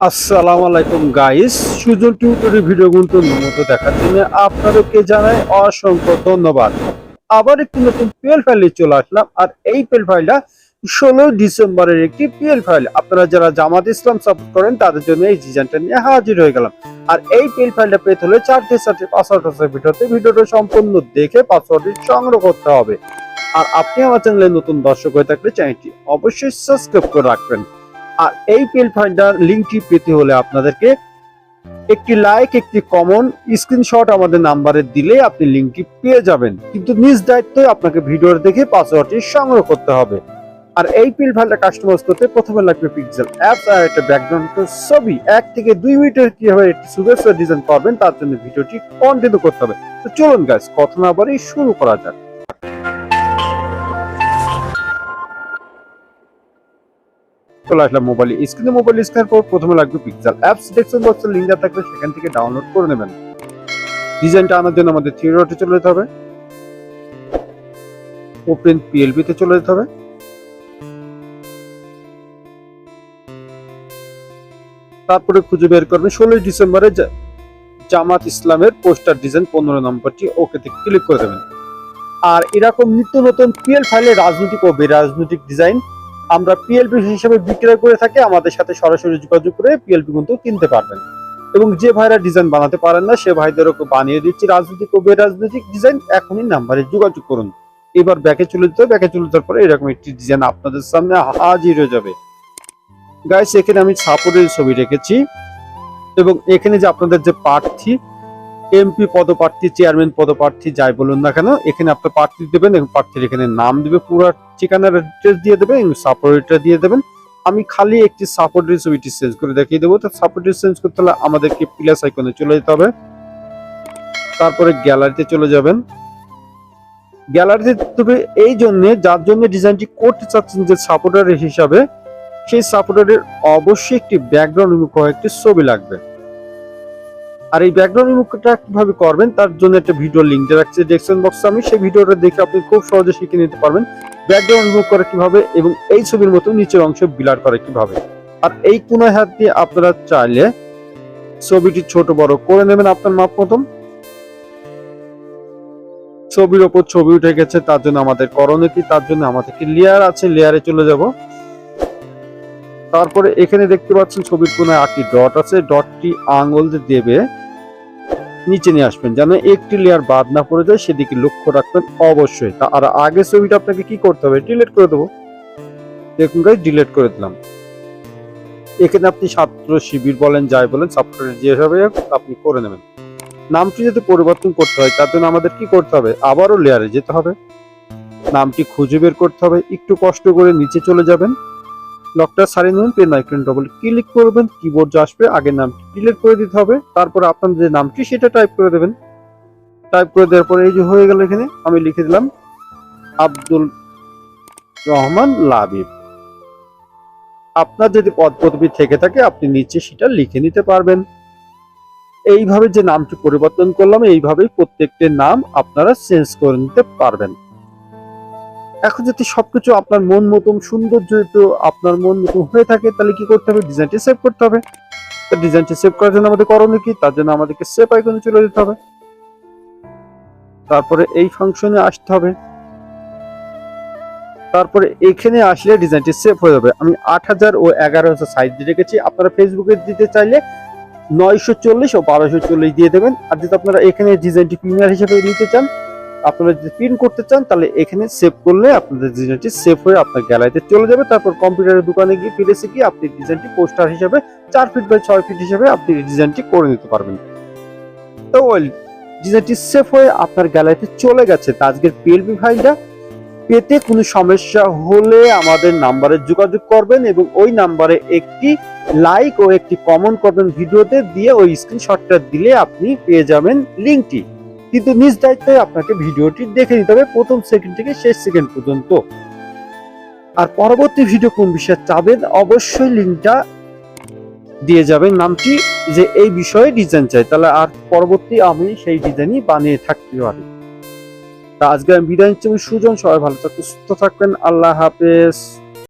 আসসালামু আলাইকুম guys, Sujan tutorial video কিন্তু মতো দেখার জন্য আপনাদেরকে জানাই অসংখ্য ধন্যবাদ। আবার একটি নতুন পিএল ফাইলে চলে আসলাম, আর এই পিএল ফাইলটা ষোলো ডিসেম্বরের একটি পিএল ফাইল আপনারা যারা জামাত ইসলাম সাপোর্ট করেন, তাদের জন্য এই ডিজাইনটা নিয়ে হাজির হয়ে গেলাম। আর এই পিএল ফাইলটা পেতে হলে চারটে চারটে পাসওয়ার্ড আছে ভিডিওতে। ভিডিওটা সম্পূর্ণ দেখে পাসওয়ার্ডটি সংগ্রহ করতে হবে। আর আপনি আমার চ্যানেলে নতুন দর্শক হয়ে থাকলে চ্যানেলটি অবশ্যই সাবস্ক্রাইব করে রাখবেন। আর এই পেল ফাইন্ডার লিঙ্কটি পেতে হলে আপনাদেরকে একটি লাইক, একটি কমন স্ক্রিনশট আমাদের নাম্বারে দিলে আপনি লিঙ্কটি পেয়ে যাবেন। কিন্তু নিজ দায়িত্বে আপনাকে ভিডিও দেখে পাসওয়ার্ডটি সংগ্রহ করতে হবে। আর এই পিল ফাইলটা কাস্টমাইজ করতে প্রথমে লাগবে পিক্সেল অ্যাপস আর একটা ব্যাকগ্রাউন্ড ছবি। এক থেকে দুই মিনিটের কীভাবে একটি সুন্দর ডিজাইন করবেন তার জন্য ভিডিওটি কন্টিনিউ করতে হবে। তো চলুন গাইস কথা না বলে শুরু করা যাক। চলে আসলাম মোবাইল স্ক্রিনে মোবাইল স্ক্যানের পর প্রথমে লাগবে পিক্সেল অ্যাপস ডেস্কটপ বক্সের লিঙ্ক দেওয়া থাকবে সেখান থেকে ডাউনলোড করে নেবেন। ডিজাইনটা আনার জন্য আমাদের থিওরিতে চলে যেতে হবে। ওপেন পিএলবি তে চলে যেতে হবে। তারপরে খুঁজে বের করবেন। ষোলোই ডিসেম্বরে জামাত ইসলামের পোস্টার ডিজাইন পনেরো নম্বরটি ওকেতে ক্লিক করে দেবেন। আর এরকম নিত্য নতুন পিএল ফাইলে রাজনৈতিক ও বেরাজনৈতিক ডিজাইন আমরা পিএলপি হিসেবে বিক্রয় করে থাকি, আমাদের সাথে সরাসরি যোগাযোগ করে পিএলপি কিন্তু কিনতে পারবেন। এবং যে ভাইরা ডিজাইন বানাতে পারেন না, সে ভাইদেরকে বানিয়ে দিচ্ছি রাজনৈতিক ও বেরাজনৈতিক ডিজাইন এখনই নাম্বারে যোগাযোগ করুন। এবার ব্যাকে চলে যেতে ব্যাকে চলে যাওয়ার পরে এরকম একটি ডিজাইন আপনাদের সামনে হাজির হয়ে যাবে। গাইস এখানে আমি সাপোর্টের ছবি রেখেছি। এবং এখানে যে আপনাদের যে প্রার্থী এমপি পদপ্রার্থী চেয়ারম্যান পদপ্রার্থী, যাই বলুন না কেন, এখানে আপনার প্রার্থী দেবেন এবং প্রার্থীর এখানে নাম দেবে পুরো ঠিকানার অ্যাড্রেস দিয়ে দেবেন সাপোর্টটা দিয়ে দেবেন। আমি খালি একটি সাপোর্টের ছবিটি চেঞ্জ করে দেখিয়ে দেবো। তো সাপোর্টের চেঞ্জ করতে হলে আমাদেরকে প্লাস আইকনে চলে যেতে হবে। তারপরে গ্যালারিতে চলে যাবেন। গ্যালারিতে তবে এই জন্য, যার জন্য ডিজাইনটি করতে চাচ্ছেন যে সাপোর্টার হিসাবে, সেই সাপোর্টারের অবশ্যই একটি ব্যাকগ্রাউন্ড করা একটি ছবি লাগবে। আর এই ব্যাকগ্রাউন্ড রিমুভটা কীভাবে করবেন, তার জন্য একটা ভিডিও লিঙ্ক রাখছি ডেসক্রিপশন বক্সে আমি সেই ভিডিওটা দেখে আপনি খুব সহজে শিখে নিতে পারবেন। ব্যাকগ্রাউন্ড রিমুভ করে কীভাবে এবং এই ছবির মতো নিচের অংশ বিলার করে কীভাবে। আর এই কোনায় হাত দিয়ে আপনারা চাইলে ছবিটি ছোট, বড় করে নেবেন আপনার মাপ মতন। ছবির ওপর ছবি উঠে গেছে, তার জন্য আমাদের করণীয় কি তার জন্য আমাদের কি লেয়ার আছে লেয়ারে চলে যাব। তারপরে এখানে দেখতে পাচ্ছেন ছবির কোনায় আটটি ডট আছে ডটটি আঙুল দিয়ে দেবে। নিচে নিয়ে আসবেন। যেন একটি লেয়ার বাদ না পড়ে যায়, সেদিকে লক্ষ্য রাখবেন অবশ্যই। তা আর আগে ছবিটা আপনাকে কি করতে হবে? ডিলিট করে দেবো। দেখুন গাইজ ডিলিট করে দিলাম। এখানে আপনি ছাত্র শিবির বলেন, যাই বলেন সফটওয়্যার যেভাবে আপনি করে নেবেন। নামটি যদি পরিবর্তন করতে হয়, তার জন্য আমাদের কি করতে হবে? আবারও লেয়ারে যেতে হবে। নামটি খুঁজে বের করতে হবে। একটু কষ্ট করে নিচে চলে যাবেন। লকটা সারিয়ে নেবেন পেন আইকন ডবল ক্লিক করবেন কিবোর্ড যা আসবে আগের নামটি ডিলিট করে দিতে হবে, তারপর আপনার যে নামটি সেটা টাইপ করে দেবেন। টাইপ করে দেওয়ার পরে এই যে হয়ে গেল এখানে, আমি লিখে দিলাম, আব্দুল রহমান লাবিব। আপনার যদি পদ পদবি থেকে থাকে, আপনি নিচে সেটা লিখে নিতে পারবেন। এইভাবে যে নামটি পরিবর্তন করলাম, এইভাবেই প্রত্যেকটি নাম আপনারা চেঞ্জ করে নিতে পারবেন। এখন যদি সবকিছু আপনার মন মতন সুন্দর যেহেতু আপনার মন মতন হয়ে থাকে, তাহলে কি করতে হবে? ডিজাইনটি সেভ করতে হবে। ডিজাইনটি সেভ করার জন্য আমাদের করণীয় কি? তার জন্য আমাদেরকে সেভ আইকনে চলে যেতে হবে। তারপরে এই ফাংশনে আসতে হবে। তারপরে এখানে আসলে ডিজাইনটি সেভ হয়ে যাবে। আমি আট হাজার ও এগারো হাজার সাইজ দিয়ে রেখেছি। আপনারা ফেসবুকে দিতে চাইলে নয়শো চল্লিশ ও বারোশো চল্লিশ দিয়ে দেবেন। আর যদি আপনারা এখানে ডিজাইনটি প্রিমিয়ার হিসেবে নিতে চান আপনারা যদি প্রিন্ট করতে চান, তাহলে এখানে সেভ করলে আপনাদের ডিজাইনটি সেভ হয়ে আপনার গ্যালারিতে চলে যাবে। তারপর কম্পিউটারের দোকানে গিয়ে ফিরেছে গিয়ে আপনি ডিজাইনটি পোস্টার হিসেবে চার ফিট বাই ছয় ফিট হিসেবে আপনি ডিজাইনটি করে নিতে পারবেন। তো ওই ডিজাইনটি সেভ হয়ে আপনার গ্যালারিতে চলে গেছে। তা আজকের পিএলপি ফাইলটা পেতে কোনো সমস্যা হলে আমাদের নাম্বারে যোগাযোগ করবেন এবং ওই নাম্বারে একটি লাইক ও একটি কমেন্ট করবেন ভিডিওতে। দিয়ে ওই স্ক্রিনশটটা দিলে আপনি পেয়ে যাবেন লিঙ্কটি কিন্তু নিজ দায়িত্বে আপনাকে ভিডিওটি দেখে নিতে হবে প্রথম সেকেন্ড থেকে শেষ সেকেন্ড পর্যন্ত। আর পরবর্তী ভিডিও কোন বিষয়ে চাবেন অবশ্যই লিঙ্কটা দিয়ে যাবেন। নামটি যে এই বিষয়ে ডিজাইন চাই, তাহলে আর পরবর্তী আমি সেই ডিজাইনই বানিয়ে থাকতে পারি। তা আজকে আমি বিদায় নিচ্ছি সুজন, সবাই ভালো থাকবেন, সুস্থ থাকবেন, আল্লাহ হাফেজ।